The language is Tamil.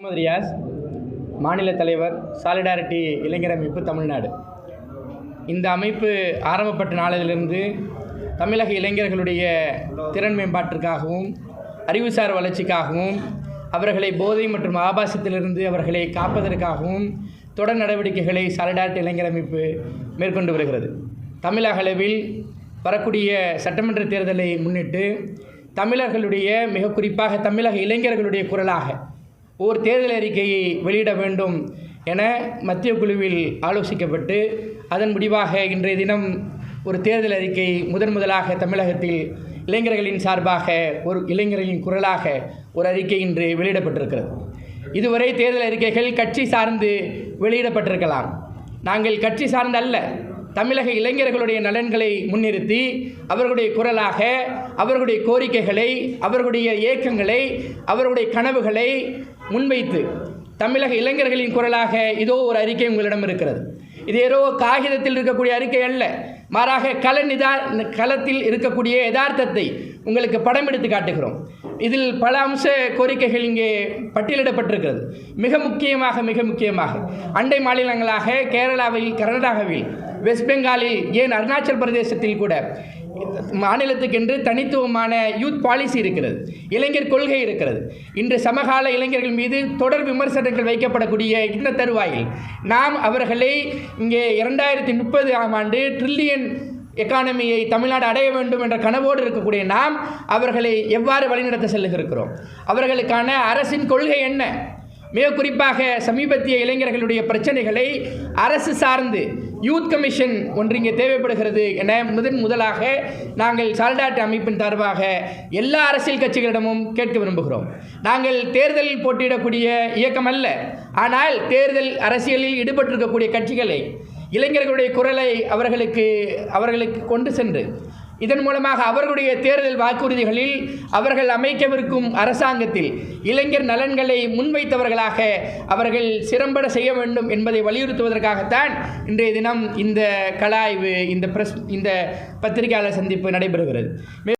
முகமது ரியாஸ் மாநில தலைவர் சாலிடாரிட்டி இளைஞர் அமைப்பு தமிழ்நாடு. இந்த அமைப்பு ஆரம்பப்பட்ட நாளிலிருந்து தமிழக இளைஞர்களுடைய திறன் மேம்பாட்டிற்காகவும் அறிவுசார் வளர்ச்சிக்காகவும் அவர்களை போதை மற்றும் ஆபாசத்திலிருந்து அவர்களை காப்பதற்காகவும் தொடர் நடவடிக்கைகளை சாலிடாரிட்டி இளைஞர் அமைப்பு மேற்கொண்டு வருகிறது. தமிழக அளவில் வரக்கூடிய சட்டமன்ற தேர்தலை முன்னிட்டு தமிழர்களுடைய மிக குறிப்பாக தமிழக இளைஞர்களுடைய குரலாக ஓர் தேர்தல் அறிக்கையை வெளியிட வேண்டும் என மத்திய குழுவில் ஆலோசிக்கப்பட்டு அதன் முடிவாக இன்றைய தினம் ஒரு தேர்தல் அறிக்கை முதன் முதலாக தமிழகத்தில் இளைஞர்களின் சார்பாக ஒரு இளைஞர்களின் குரலாக ஒரு அறிக்கை இன்று வெளியிடப்பட்டிருக்கிறது. இதுவரை தேர்தல் அறிக்கைகள் கட்சி சார்ந்து வெளியிடப்பட்டிருக்கலாம். நாங்கள் கட்சி சார்ந்து அல்ல தமிழக இளைஞர்களுடைய நலன்களை முன்னிறுத்தி அவர்களுடைய குரலாக அவர்களுடைய கோரிக்கைகளை அவர்களுடைய ஏக்கங்களை அவர்களுடைய கனவுகளை முன்வைத்து தமிழக இளைஞர்களின் குரலாக இதோ ஒரு அறிக்கை உங்களிடம் இருக்கிறது. இது ஏதோ காகிதத்தில் இருக்கக்கூடிய அறிக்கை அல்ல. மாறாக கல நிதா களத்தில் இருக்கக்கூடிய யதார்த்தத்தை உங்களுக்கு படம் எடுத்து காட்டுகிறோம். இதில் பல அம்ச கோரிக்கைகள் இங்கே பட்டியலிடப்பட்டிருக்கிறது. மிக முக்கியமாக மிக முக்கியமாக அண்டை மாநிலங்களாக கேரளாவில் கர்நாடகாவில் வெஸ்ட் பெங்காலில் ஏன் அருணாச்சல் பிரதேசத்தில் கூட மாநிலத்துக்கென்று தனித்துவமான யூத் பாலிசி இருக்கிறது இளைஞர் கொள்கை இருக்கிறது. இன்று சமகால இளைஞர்கள் மீது தொடர் விமர்சனங்கள் வைக்கப்படக்கூடிய இந்த தருவாயில் நாம் அவர்களை இங்கே இரண்டாயிரத்தி முப்பது ஆம் ஆண்டு ட்ரில்லியன் எக்கானமியை தமிழ்நாடு அடைய வேண்டும் என்ற கனவோடு இருக்கக்கூடிய நாம் அவர்களை எவ்வாறு வழிநடத்த செல்லுகிறோம்? அவர்களுக்கான அரசின் கொள்கை என்ன? மிக குறிப்பாக சமீபத்திய இளைஞர்களுடைய பிரச்சனைகளை அரசு சார்ந்து யூத் கமிஷன் ஒன்று இங்கே தேவைப்படுகிறது என முதன் முதலாக நாங்கள் சால்டாட் அமைப்பின் சார்பாக எல்லா அரசியல் கட்சிகளிடமும் கேட்க விரும்புகிறோம். நாங்கள் தேர்தலில் போட்டியிடக்கூடிய இயக்கம் அல்ல ஆனால் தேர்தல் அரசியலில் ஈடுபட்டிருக்கக்கூடிய கட்சிகளை இளைஞர்களுடைய குரலை அவர்களுக்கு அவர்களுக்கு கொண்டு சென்று இதன் மூலமாக அவர்களுடைய தேர்தல் வாக்குறுதிகளில் அவர்கள் அமைக்கவிருக்கும் அரசாங்கத்தில் இளைஞர் நலன்களை முன்வைத்தவர்களாக அவர்கள் சிறம்பட செய்ய வேண்டும் என்பதை வலியுறுத்துவதற்காகத்தான் இன்றைய தினம் இந்த கலாய்வு இந்த பிரஸ் இந்த பத்திரிகையாளர் சந்திப்பு நடைபெறுகிறது.